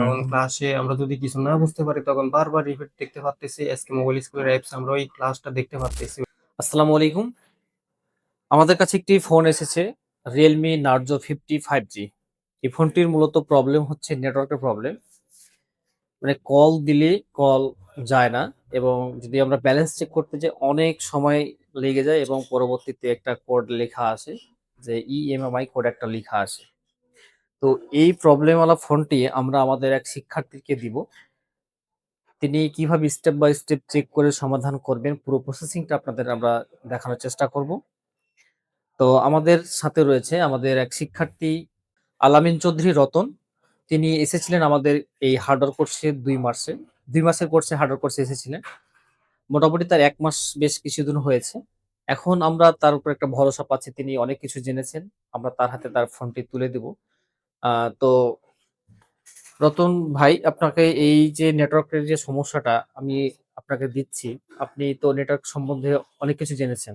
তখন ক্লাসে আমরা যদি কিছু না বুঝতে পারি, তখন বারবার রিপিট দেখতে পারতেছি। আজকে মোবাইল স্কুলের অ্যাপস আমরা ওই ক্লাসটা দেখতে পারতেছি। আসসালামু আলাইকুম। আমাদের কাছে একটি ফোন এসেছে Realme Narzo fifty five G এই ফোনটির মূলত প্রবলেম হচ্ছে নেটওয়ার্কের প্রবলেম মানে কল দিলে কল যায় না এবং যদি আমরা ব্যালেন্স চেক করতে যাই, অনেক সময় লেগে যায় এবং পরবর্তীতে একটা কোড লেখা আসে যে E ইএমএমআই কোড একটা লেখা আসে তো এই প্রবলেম প্রবলেমওয়ালা ফোনটি আমরা আমাদের এক শিক্ষার্থীকে দিব। তিনি কীভাবে স্টেপ বাই স্টেপ চেক করে সমাধান করবেন, পুরো প্রসেসিংটা আপনাদের আমরা দেখানোর চেষ্টা করব। তো আমাদের সাথে রয়েছে আমাদের এক শিক্ষার্থী আলামিন চৌধুরী রতন। তিনি এসেছিলেন আমাদের এই হার্ডওয়ার কোর্সে দুই মাসে, দুই মাসের কোর্সে হার্ডওয়ার কোর্সে এসেছিলেন। মোটামুটি তার এক মাস বেশ কিছুদিন হয়েছে। এখন আমরা তার উপর একটা ভরসা পাচ্ছি, তিনি অনেক কিছু জেনেছেন, আমরা তার হাতে তার ফোনটি তুলে দেব। তো রতন ভাই আপনাকে এই যে নেটওয়ার্কের যে সমস্যাটা আমি আপনাকে দিচ্ছি আপনি তো নেটওয়ার্ক সম্বন্ধে অনেক কিছু জেনেছেন।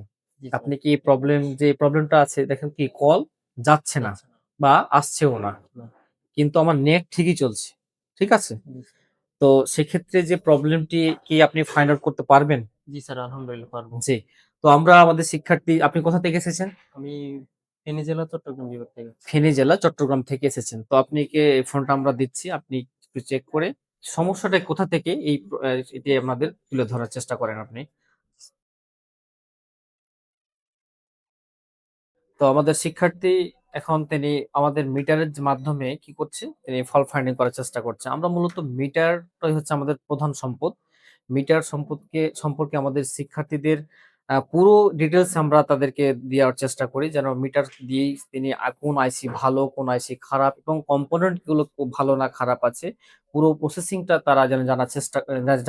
আপনি কি প্রবলেম যে প্রবলেমটা আছে দেখেন কি কল যাচ্ছে না বা আসছেও না। কিন্তু আমার নেট ঠিকই চলছে ঠিক আছে? তো সেক্ষেত্রে যে প্রবলেমটি কি আপনি ফাইন্ড আউট করতে পারবেন? জি স্যার আলহামদুলিল্লাহ পারব। জি তো আমরা আমাদের শিক্ষার্থী আপনি কোথা থেকে এসেছেন? আমি ফেনী জেলা, চট্টগ্রাম বিভাগ থেকে। ফেনী জেলা, চট্টগ্রাম থেকে এসেছেন। তো আপনি কে ফোনটা আমরা দিচ্ছি, আপনি একটু চেক করে। সমস্যাটা কোথা থেকে? এই, এটি আমাদের তুলে ধরার চেষ্টা করেন আপনি। তো আমাদের শিক্ষার্থী এখন তিনি আমাদের মিটারের মাধ্যমে কি করছে? তিনি ফল ফাইন্ডিং করার চেষ্টা করছে। আমরা মূলত মিটারটাই হচ্ছে আমাদের প্রধান সম্পদ। মিটার সম্পদকে, সম্পর্কে আমাদের শিক্ষার্থীদের পুরো ডিটেলস আমরা তাদেরকে দেওয়ার চেষ্টা করি, যেন মিটার দিয়েই তিনি কোন আইসি ভালো, কোন আইসি খারাপ এবং কম্পোনেন্টগুলো খুব ভালো না খারাপ আছে। পুরো প্রসেসিংটা তারা যেন জানার চেষ্টা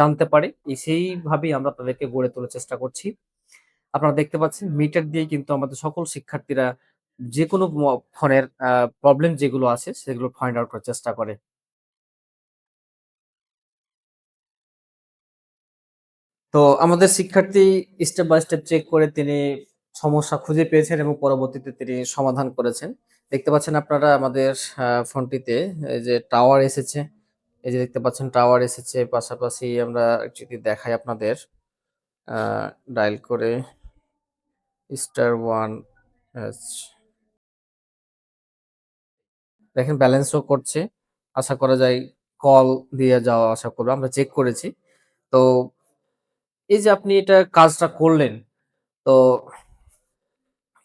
জানতে পারে। সেইভাবেই আমরা তাদেরকে গড়ে তোলার চেষ্টা করছি। আপনারা দেখতে পাচ্ছেন মিটার দিয়ে কিন্তু আমাদের সকল শিক্ষার্থীরা যে কোনো ফোনের প্রবলেম যেগুলো আছে, সেগুলো ফাইন্ড আউট করার চেষ্টা করে। তো আমাদের শিক্ষার্থী স্টেপ বাই স্টেপ চেক করে তিনি সমস্যা খুঁজে পেয়েছেন এবং পরবর্তীতে তিনি সমাধান করেছেন। দেখতে পাচ্ছেন আপনারা আমাদের ফোনটিতে এই যে টাওয়ার এসেছে। এই যে দেখতে পাচ্ছেন টাওয়ার এসেছে। পাশাপাশি আমরা যদি দেখাই আপনাদের ডায়াল করে স্টার ওয়ান দেখেন ব্যালেন্সও করছে। আশা করা যায় কল দিয়ে যাওয়া আশা করব। আমরা চেক করেছি। তো এই যে আপনি এটা কাজটা করলেন তো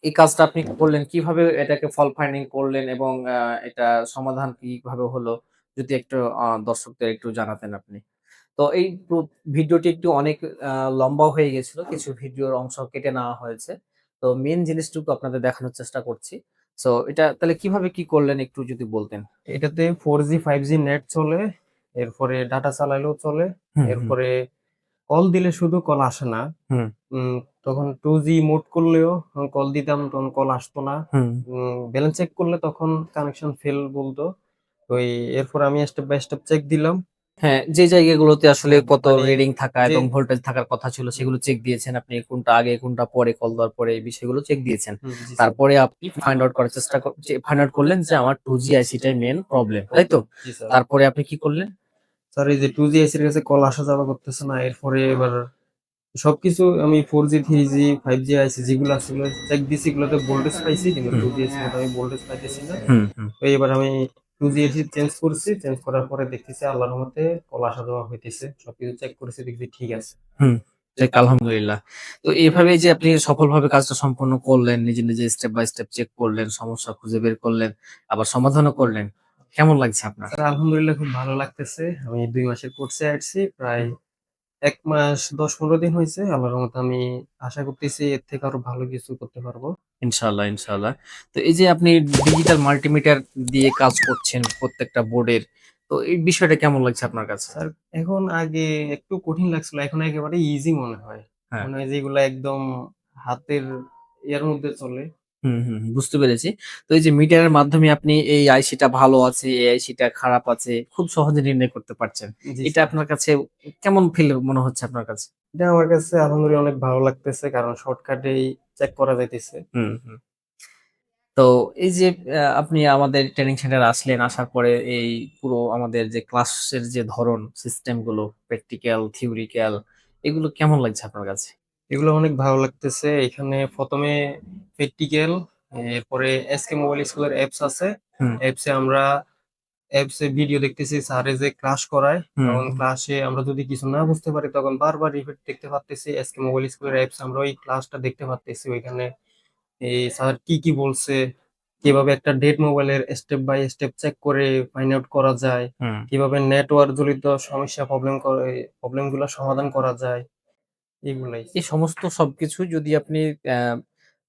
এই কাজটা আপনি করলেন কীভাবে এটাকে ফল ফাইন্ডিং করলেন এবং এটা সমাধান কীভাবে হলো? যদি একটু দর্শকদের একটু জানাতেন আপনি। তো এই ভিডিওটি একটু অনেক লম্বা হয়ে গেছিল কিছু ভিডিওর অংশ কেটে নেওয়া হয়েছে। তো মেন জিনিসটুকু আপনাদের দেখানোর চেষ্টা করছি। সো এটা তাহলে কীভাবে কি করলেন একটু যদি বলতেন? এটাতে four G five G net চলে এরপরে ডাটা চালাইলেও চলে এরপরে কল দিলে শুধু কল আসে না। তখন টু জি মোড করলেও কল দিতাম তখন কল আসতো না। ব্যালেন্স চেক করলে তখন কানেকশন ফেল বলতো। ওই এরপর আমি স্টেপ বাই স্টেপ চেক দিলাম। হ্যাঁ যে জায়গাগুলোতে আসলে কত মানে রিডিং থাকা যে- এবং ভোল্টেজ থাকার কথা ছিল সেগুলো চেক দিয়েছেন আপনি কোনটা আগে কোনটা পরে কল দেওয়ার পরে এই বিষয়গুলো চেক দিয়েছেন। তারপরে আপনি ফাইন্ড আউট করার চেষ্টা ফাইন্ড আউট করলেন যে আমার টু জি আইসিটাই মেন প্রবলেম তাই তো? তারপরে আপনি কি করলেন? স্যার এই যে টু জি এসির কাছে কল আসা যাওয়া করতেছে না এরপরে এবার সবকিছু আমি four G three G five G IC যেগুলো ছিল চেক দিছি এগুলোতে ভোল্টেজ পাইছি কিন্তু টু জি এসি আমি ভোল্টেজ পাইতেছি না। তো এবার আমি টু জি এসি চেঞ্জ করছি চেঞ্জ করার পরে দেখতেছি আল্লাহর মতে কল আসা যাওয়া হইতেছে। সবকিছু চেক করেছি দেখছি ঠিক আছে। যাক, আলহামদুলিল্লাহ। তো এইভাবে যে আপনি সফলভাবে কাজটা সম্পন্ন করলেন নিজে নিজে স্টেপ বাই স্টেপ চেক করলেন সমস্যা খুঁজে বের করলেন আবার সমাধানও করলেন কেমন লাগছে আপনার? স্যার আলহামদুলিল্লাহ খুব ভালো লাগতেছে। আমি দুই মাসের কোর্সে আসছি প্রায় এক মাস দশ পনেরো দিন হয়েছে। আল্লাহর মতো আমি আশা করতেছি এর থেকে আরও ভালো কিছু করতে পারব। ইনশাল্লাহ ইনশাল্লাহ তো এই যে আপনি ডিজিটাল মাল্টিমিটার দিয়ে কাজ করছেন প্রত্যেকটা বোর্ডের তো এই বিষয়টা কেমন লাগছে আপনার কাছে? স্যার এখন আগে একটু কঠিন লাগছিল এখন একেবারে ইজি মনে হয়। হ্যাঁ। মনে হয় যেগুলো একদম হাতের ইয়ার মধ্যে চলে। হুম হুম হুম, বুঝতে পেরেছি। তো এই যে মিটারের মাধ্যমে আপনি এই আইসিটা ভালো আছে এই আইসিটা খারাপ আছে খুব সহজে নির্ণয় করতে পারছেন। জি এটা। আপনার কাছে কেমন ফিল মনে হচ্ছে আপনার কাছে? এটা আমার কাছে আলহামদুলিল্লাহ অনেক ভালো লাগতেছে কারণ শর্টকাটেই চেক করা যাইতেছে। হুম হুম। তো এই যে আহ, আপনি আমাদের ট্রেনিং সেন্টার আসলেন আসার পরে এই পুরো আমাদের যে ক্লাসের যে ধরন সিস্টেমগুলো প্র্যাকটিক্যাল থিওরিক্যাল এগুলো কেমন লাগছে আপনার কাছে? এগুলো অনেক ভালো লাগতেছে। এখানে প্রথমে প্র্যাকটিক্যাল এরপরে এসকে মোবাইল স্কুলের অ্যাপস আছে। অ্যাপসে আমরা অ্যাপসে ভিডিও দেখতেছি স্যারে যে ক্লাস করায়। তখন। ক্লাসে আমরা যদি কিছু না বুঝতে পারি তখন বারবার রিপিট দেখতে পারতেছি। এসকে মোবাইল স্কুলের অ্যাপস আমরা ওই ক্লাসটা দেখতে পারতেছি। ওইখানে এই স্যার কি কি বলছে কীভাবে একটা ডেট মোবাইলের স্টেপ বাই স্টেপ চেক করে ফাইন্ড আউট করা যায়। কীভাবে নেটওয়ার্ক জড়িত সমস্যা প্রবলেম করে প্রবলেমগুলো সমাধান করা যায়। এগুলাই। এই সমস্ত সবকিছু যদি আপনি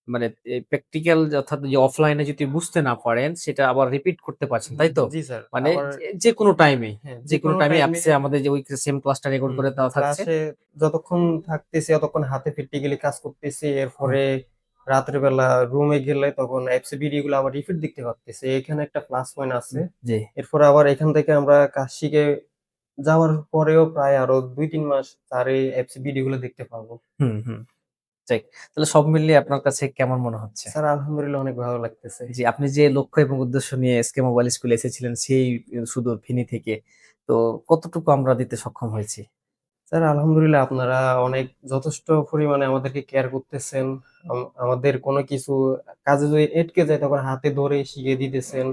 মানে প্র্যাকটিক্যাল অর্থাৎ যে অফলাইনে যদি বুঝতে না পারেন সেটা আবার রিপিট করতে পারছেন তাই তো? জি স্যার মানে যে- যে কোনো টাইমে হ্যাঁ যে কোনো টাইমে অ্যাপসে আমাদের যে ওই সেম ক্লাসটা রেকর্ড করে দেওয়া থাকছে। যতক্ষণ থাকতেছি ততক্ষণ হাতে প্র্যাকটিক্যালি কাজ করতেছি এরপরে রাতের বেলা রুমে গেলে তখন অ্যাপসে ভিডিও গুলো আবার রিপিট দেখতে পারতেছি। এখানে একটা প্লাস পয়েন্ট আছে। জি। এরপর আবার এখান থেকে আমরা কাজ শিখে যাওয়ার পরেও প্রায় আরও দুই তিন মাস তার এই অ্যাপসে ভিডিও গুলো দেখতে পারব হুম হুম। ঠিক তাহলে সব মিলিয়ে আপনার কাছে কেমন মনে হচ্ছে? স্যার আলহামদুলিল্লাহ অনেক ভালো লাগতেছে। জি আপনি যে লক্ষ্য এবং উদ্দেশ্য নিয়ে এসকে মোবাইল স্কুলে এসেছিলেন সেই শুধু ফিনি থেকে তো কতটুকু আমরা দিতে সক্ষম হয়েছি? স্যার আলহামদুলিল্লাহ আপনারা অনেক যথেষ্ট পরিমাণে আমাদেরকে কেয়ার করতেছেন। আমাদের কোনো কিছু কাজে যদি এটকে যায় তখন হাতে ধরে শিখিয়ে দিতেছেন।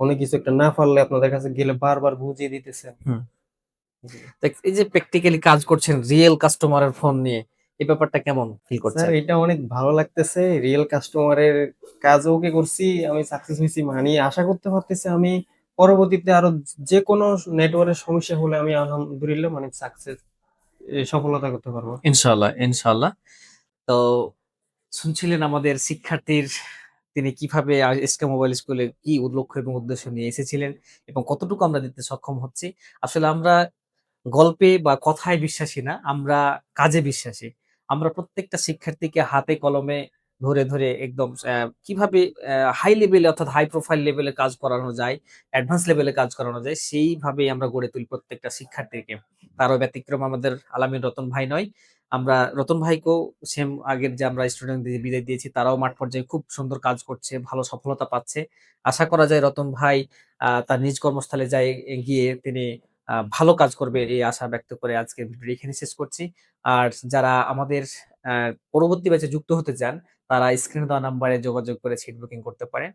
কোনো কিছু একটা না পারলে আপনাদের কাছে গেলে বারবার বুঝিয়ে দিতেছেন। এই যে প্র্যাকটিক্যালি কাজ করছেন রিয়েল কাস্টমারের ফোন নিয়ে এই ব্যাপারটা কেমন ফিল করছেন? এটা অনেক ভালো লাগতেছে। রিয়েল কাস্টমারের কাজও ওকে করছি আমি সাকসেস হয়েছি মানে আশা করতে পারতেছি আমি। পরবর্তীতে আরও যে কোনো নেটওয়ার্কের সমস্যা হলে আমি আলহামদুলিল্লাহ মানে সাকসেস সফলতা করতে পারব। ইনশাল্লাহ ইনশাল্লাহ তো শুনছিলেন আমাদের শিক্ষার্থীর তিনি কীভাবে এসকে মোবাইল স্কুলে কি লক্ষ্য এবং উদ্দেশ্য নিয়ে এসেছিলেন এবং কতটুকু আমরা দিতে সক্ষম হচ্ছি? আসলে আমরা গল্পে বা কথায় বিশ্বাসী না, আমরা কাজে বিশ্বাসী। আমরা প্রত্যেকটা শিক্ষার্থীকে হাতে কলমে ধরে ধরে একদম কীভাবে হাই লেভেলে অর্থাৎ হাই প্রোফাইল লেভেলে কাজ করানো যায় অ্যাডভান্স লেভেলে কাজ করানো যায়, সেইভাবেই আমরা গড়ে তুলি প্রত্যেকটা শিক্ষার্থীকে। তারও ব্যতিক্রম আমাদের আলামিন রতন ভাই নয়। আমরা, রতন ভাইকেও সেম আগের যে আমরা স্টুডেন্ট বিদায় দিয়েছি, তারাও মাঠ পর্যায়ে খুব সুন্দর কাজ করছে, ভালো সফলতা পাচ্ছে। আশা করা যায় রতন ভাই তার নিজ কর্মস্থলে যায় গিয়ে তিনি ভালো কাজ করবে এই আশা ব্যক্ত করে আজকে ভিডিও এখানে শেষ করছি। আর যারা আমাদের পরবর্তী ব্যাচে যুক্ত হতে চান, তারা স্ক্রিনে দেওয়া নাম্বারে যোগাযোগ করে সিট বুকিং করতে পারেন।